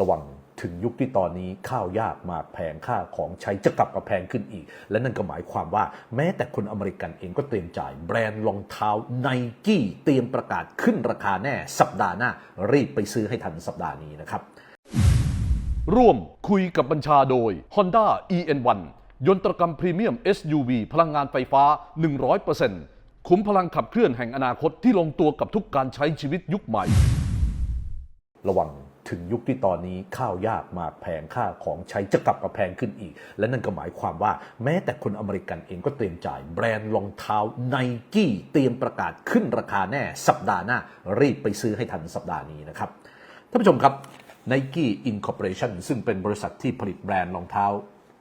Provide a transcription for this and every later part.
ระวังถึงยุคที่ตอนนี้ข้าวยากมากแพงค่าของใช้จะกลับมาแพงขึ้นอีก และนั่นก็หมายความว่าแม้แต่คนอเมริกันเองก็เตรียมจ่ายแบรนด์รองเท้าไนกี้เตรียมประกาศขึ้นราคาแน่สัปดาห์หน้า รีบไปซื้อให้ทันสัปดาห์นี้นะครับ ร่วมคุยกับบัญชาโดย Honda EN1 ยนตรกรรมพรีเมียม SUV พลังงานไฟฟ้า 100%คุ้มพลังขับเคลื่อนแห่งอนาคตที่ลงตัวกับทุกการใช้ชีวิตยุคใหม่ ระวัง ถึงยุคที่ตอนนี้ข้าวยากมากแพงค่าของใช้จะกลับมาแพงขึ้นอีก และนั่นก็หมายความว่าแม้แต่คนอเมริกันเองก็เตรียมจ่ายแบรนด์รองเท้าไนกี้เตรียมประกาศขึ้นราคาแน่สัปดาห์หน้า รีบไปซื้อให้ทันสัปดาห์นี้นะครับท่านผู้ชมครับ Nike Incorporation ซึ่งเป็นบริษัทที่ผลิตแบรนด์รองเท้า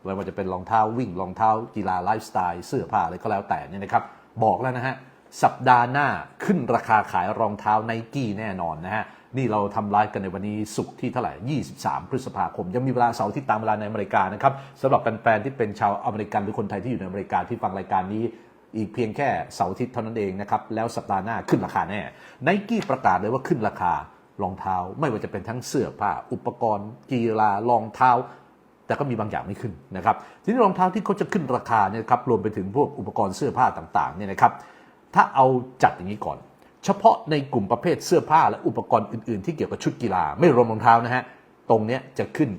ไม่ว่าจะเป็นรองเท้าวิ่งรองเท้ากีฬาไลฟ์สไตล์เสื้อผ้าอะไรก็แล้วแต่เนี่ยนะครับ บอกแล้วนะฮะ สัปดาห์หน้าขึ้นราคาขายรองเท้าไนกี้แน่นอนนะฮะ นี่เราทำไลฟ์กันในวันนี้ศุกร์ที่เท่าไหร่ 23 พฤษภาคม ยังมีเวลาเสาร์ที่ตามเวลาในอเมริกานะครับสำหรับแฟนๆที่เป็นชาวอเมริกันหรือคนไทยที่อยู่ในอเมริกาที่ฟังรายการนี้อีกเพียงแค่เสาร์อาทิตย์เท่านั้นเองนะครับ แล้วสัปดาห์หน้าขึ้นราคาแน่ไนกี้ประกาศเลยว่าขึ้นราคารองเท้าไม่ว่าจะเป็นทั้งเสื้อผ้าอุปกรณ์กีฬารองเท้า แต่ก็มีบางอย่างไม่ขึ้นนะครับ ทีนี้รองเท้าที่เขาจะขึ้นราคาเนี่ยครับรวมไปถึงพวกอุปกรณ์เสื้อผ้าต่างๆเนี่ยนะครับ ถ้าเอาจัดอย่างนี้ก่อน เฉพาะในกลุ่มประเภทเสื้อผ้าและอุปกรณ์อื่น ๆ ที่เกี่ยวกับชุดกีฬา ไม่รวมรองเท้านะฮะ ตรงนี้จะขึ้น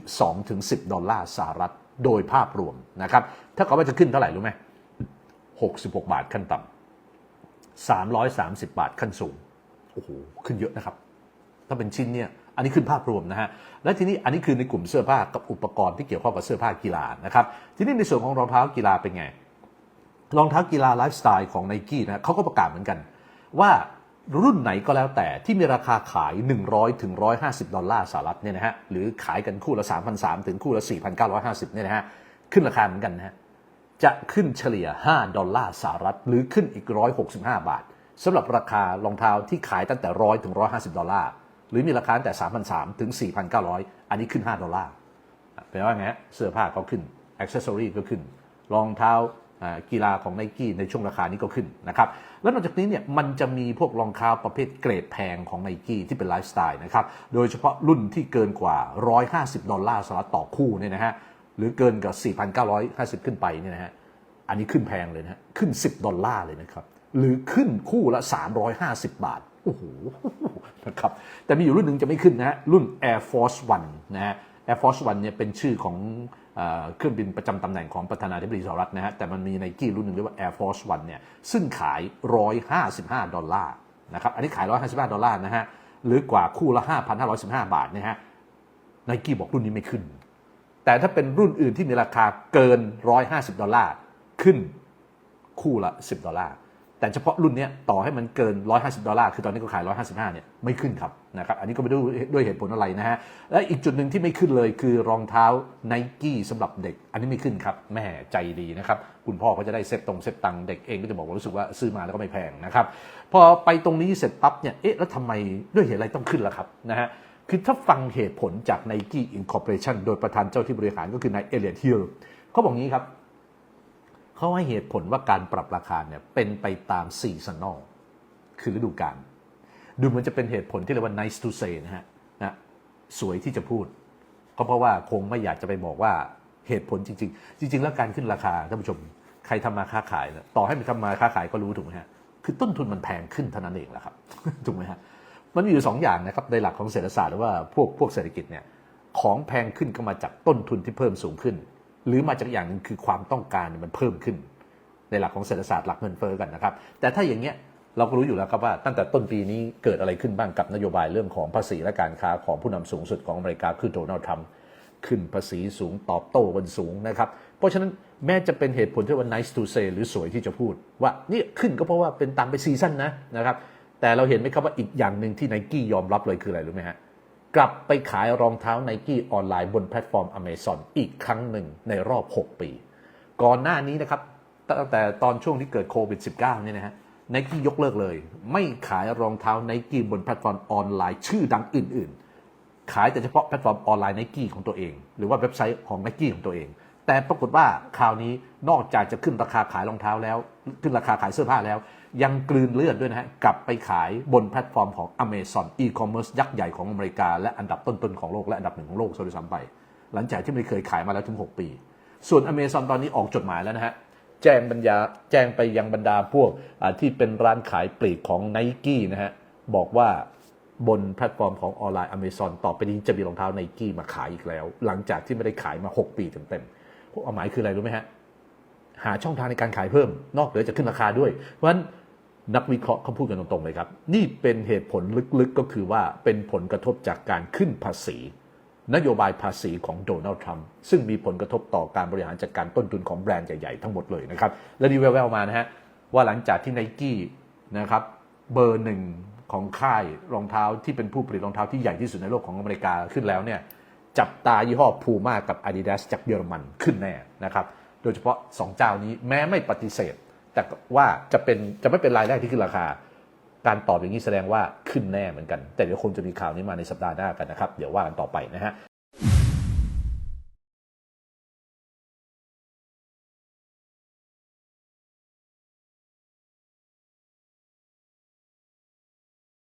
2-10 ดอลลาร์สหรัฐโดยภาพรวมนะครับ ถ้าเขาว่าจะขึ้นเท่าไหร่รู้ไหม66 บาทขั้นต่ำ330 บาทขั้นสูง โอ้โห ขึ้นเยอะนะครับ ถ้าเป็นชิ้นเนี่ย อันนี้ขึ้นภาพรวมนะฮะ และทีนี้อันนี้คือในกลุ่มเสื้อผ้ากับอุปกรณ์ที่เกี่ยวข้องกับเสื้อผ้ากีฬานะครับ ทีนี้ในส่วนของรองเท้ากีฬาเป็นไง รองเท้ากีฬาไลฟ์สไตล์ของไนกี้นะเขาก็ประกาศเหมือนกันว่า รุ่นไหนก็แล้วแต่ที่มีราคาขาย 100ถึง150 ดอลลาร์สหรัฐเนี่ยนะฮะหรือขายกันคู่ละ 3,300 ถึงคู่ละ 4,950 เนี่ยนะฮะขึ้นราคาเหมือนกันนะฮะจะขึ้นเฉลี่ย 5 ดอลลาร์สหรัฐ หรือขึ้นอีก 165 บาทสำหรับราคารองเท้าที่ขายตั้งแต่ 100ถึง150 ดอลลาร์หรือมีราคาตั้งแต่ 3,300 ถึง 4,900 อันนี้ขึ้น 5 ดอลลาร์แปลว่าไงเสื้อผ้าก็ขึ้นอ c เซสซอรีก็ขึ้นรองเท้า กีฬาของไนกี้ในช่วงราคานี้ก็ขึ้นนะครับแล้วนอกจากนี้เนี่ยมันจะมีพวกรองเท้าประเภทเกรดแพงของไนกี้ที่เป็นไลฟ์สไตล์นะครับโดยเฉพาะรุ่นที่เกินกว่า 150 ดอลลาร์สหรัฐต่อคู่เนี่ยนะฮะหรือเกินกับ 4,950 ขึ้นไปเนี่ยนะฮะอันนี้ขึ้นแพงเลยนะฮะขึ้น 10 ดอลลาร์เลยนะครับหรือขึ้นคู่ละ 350 บาทโอ้โหนะครับแต่มีอยู่รุ่นหนึ่งจะไม่ขึ้นนะฮะรุ่น Air Force One นะฮะ Air Force One เนี่ยเป็นชื่อของ เครื่องบินประจำตำแหน่งของประธานาธิบดีสหรัฐนะฮะแต่มันมีไนกี้รุ่นหนึ่งเรียกว่า Air Force One เนี่ยซึ่งขาย 155 ดอลลาร์นะครับอันนี้ขาย 155 ดอลลาร์นะฮะหรือกว่าคู่ละ 5,515 บาทนะฮะไนกี้บอกรุ่นนี้ไม่ขึ้น แต่ถ้าเป็นรุ่นอื่นที่มีราคาเกิน 150 ดอลลาร์ขึ้นคู่ละ 10 ดอลลาร์ แต่เฉพาะรุ่นนี้ต่อให้มันเกิน 150 ดอลลาร์ คือตอนนี้ก็ขาย 155 เนี่ยไม่ขึ้นครับนะครับอันนี้ก็ไม่รู้ด้วยเหตุผลอะไรนะฮะ และอีกจุดหนึ่งที่ไม่ขึ้นเลยคือรองเท้าไนกี้สำหรับเด็ก อันนี้ไม่ขึ้นครับแม่ใจดีนะครับคุณพ่อก็จะได้เซ็ตตรงเซ็ตตังเด็กเองก็จะบอกว่ารู้สึกว่าซื้อมาแล้วก็ไม่แพงนะครับพอไปตรงนี้เสร็จปั๊บเนี่ยเอ๊ะแล้วทำไมด้วยเหตุอะไรต้องขึ้นล่ะครับนะฮะคือถ้าฟังเหตุผลจาก Nike Incorporation โดยประธานเจ้าที่บริหารก็คือนายเอเลียตฮิลเขาบอกงี้ครับ เขาให้เหตุผลว่าการปรับราคาเนี่ยเป็นไปตามซีซันอลคือฤดูกาลดูเหมือนจะเป็นเหตุผลที่เรียกว่า nice to say นะฮะนะสวยที่จะพูด ก็เพราะว่าคงไม่อยากจะไปบอกว่าเหตุผลจริง ๆ จริง ๆ แล้วการขึ้นราคาท่านผู้ชมใครทำมาค้าขายนี่ยต่อให้ไปทำมาค้าขายก็รู้ถูกไหมฮะคือต้นทุนมันแพงขึ้นเท่านั้นเองแหละครับถูกไหมฮะมันมีอยู่สองอย่างนะครับในหลักของเศรษฐศาสตร์หรือว่าพวกพวกเศรษฐกิจเนี่ยของแพงขึ้นก็มาจากต้นทุนที่เพิ่มสูงขึ้น หรือมาจากอย่างหนึ่งคือความต้องการมันเพิ่มขึ้น ในหลักของเศรษฐศาสตร์หลักเงินเฟ้อกันนะครับ แต่ถ้าอย่างเงี้ยเราก็รู้อยู่แล้วครับว่าตั้งแต่ต้นปีนี้เกิดอะไรขึ้นบ้างกับนโยบายเรื่องของภาษีและการค้าของผู้นำสูงสุดของอเมริกาคือโดนัลด์ทรัมป์ขึ้นภาษีสูงตอบโต้กันสูงนะครับ เพราะฉะนั้นแม้จะเป็นเหตุผลที่ว่า nice to say หรือสวยที่จะพูด ว่านี่ขึ้นก็เพราะว่าเป็นตามไปซีซั่นนะนะครับ แต่เราเห็นไหมครับว่าอีกอย่างหนึ่งที่ไนกี้ยอมรับเลยคืออะไรรู้ไหมฮะ กลับไปขายรองเท้าไนกี้ออนไลน์บนแพลตฟอร์ม Amazon อีกครั้งหนึ่งในรอบ 6 ปี ก่อนหน้านี้นะครับตั้งแต่ตอนช่วงที่เกิดโควิด -19 เนี่ยนะฮะไนกี้ยกเลิกเลย ไม่ขายรองเท้าไนกี้บนแพลตฟอร์มออนไลน์ชื่อดังอื่น ๆ ขายแต่เฉพาะแพลตฟอร์มออนไลน์ไนกี้ของตัวเอง หรือว่าเว็บไซต์ของไนกี้ของตัวเอง แต่ปรากฏว่าคราวนี้นอกจากจะขึ้นราคาขายรองเท้าแล้ว ขึ้นราคาขายเสื้อผ้าแล้ว ยังกลืนเลือดด้วยนะฮะ กลับไปขายบนแพลตฟอร์มของ Amazon e-commerce ยักษ์ใหญ่ของอเมริกา และอันดับต้นๆของโลกและอันดับหนึ่งของโลกซะด้วยซ้ำไป หลังจากที่ไม่เคยขายมาแล้วถึง 6 ปี ส่วน Amazon ตอนนี้ออกจดหมายแล้วนะฮะ แจ้งบรรยาแจ้งไปยังบรรดาพวกที่เป็นร้านขายปลีกของ n i กี้นะฮะ บอกว่าบนแพลตฟอร์มของออนไลน์ Amazon ต่อไปนี้จะมีรองเท้า n i กี้มาขายอีกแล้ว หลังจากที่ไม่ได้ขายมา 6 ปีเต็มๆพวกอาหมายคืออะไรรู้ไหมฮะหาช่องทางในการขายเพิ่ม นอกเหนือจากขึ้นราคาด้วย เพราะฉะนั้น นักวิเคราะห์เขาพูดกันตรงๆเลยครับ นี่เป็นเหตุผลลึกๆก็คือว่าเป็นผลกระทบจากการขึ้นภาษี นโยบายภาษีของโดนัลด์ทรัมป์ซึ่งมีผลกระทบต่อการบริหารจัดการต้นทุนของแบรนด์ใหญ่ๆทั้งหมดเลยนะครับ และนี่แววๆมานะฮะว่าหลังจากที่ไนกี้นะครับเบอร์หนึ่งของค่ายรองเท้าที่เป็นผู้ผลิตรองเท้าที่ใหญ่ที่สุดในโลกของอเมริกาขึ้นแล้วเนี่ยจับตายี่ห้อพูม่ากับ Adidas จากเยอรมันขึ้นแน่นะครับโดยเฉพาะ 2 เจ้านี้แม้ไม่ปฏิเสธ แต่ว่าจะเป็นจะไม่เป็นรายแรกที่ขึ้นราคา การตอบอย่างนี้แสดงว่าขึ้นแน่เหมือนกัน แต่เดี๋ยวคงจะมีข่าวนี้มาในสัปดาห์หน้ากันนะครับ เดี๋ยวว่ากันต่อไปนะฮะ